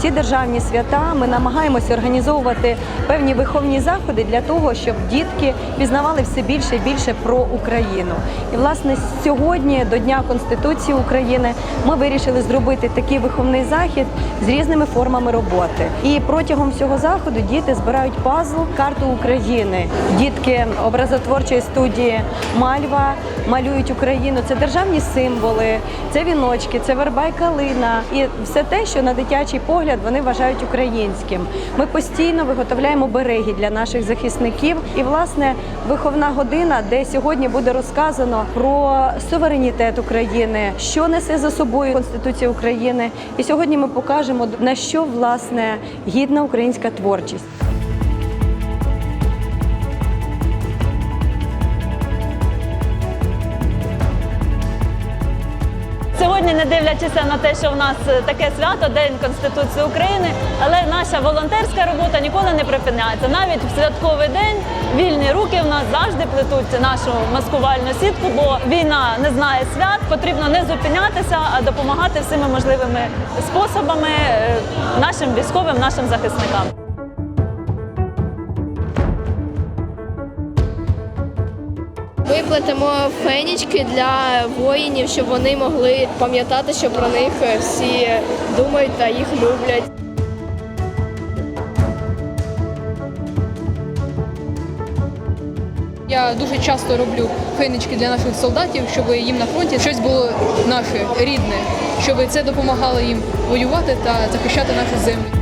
всі державні свята ми намагаємося організовувати певні виховні заходи для того, щоб дітки пізнавали все більше і більше про Україну. І власне сьогодні, до Дня Конституції України, ми вирішили зробити такий виховний захід з різними формами роботи. І протягом всього заходу діти збирають пазл карту України. Дітки образотворчої студії Мальва малюють Україну. Це державні символи, це віночки, це верба й калина і все те, що на дитячий погляд вони вважають українським. Ми постійно виготовляємо береги для наших захисників. І власне виховна година, де сьогодні буде розказано про суверенітет України, що несе за собою Конституція України. І сьогодні ми покажемо на що власне гідна українська творчість. Сьогодні, не дивлячись на те, що в нас е, таке свято, День Конституції України, але наша волонтерська робота ніколи не припиняється. Навіть в святковий день вільні руки в нас завжди плетуть нашу маскувальну сітку, бо війна не знає свят. Потрібно не зупинятися, а допомагати всіми можливими способами е, нашим військовим, нашим захисникам. Ми плетемо фенічки для воїнів, щоб вони могли пам'ятати, що про них всі думають та їх люблять. Я дуже часто роблю фенечки для наших солдатів, щоб їм на фронті щось було наше рідне, щоб це допомагало їм воювати та захищати нашу землю.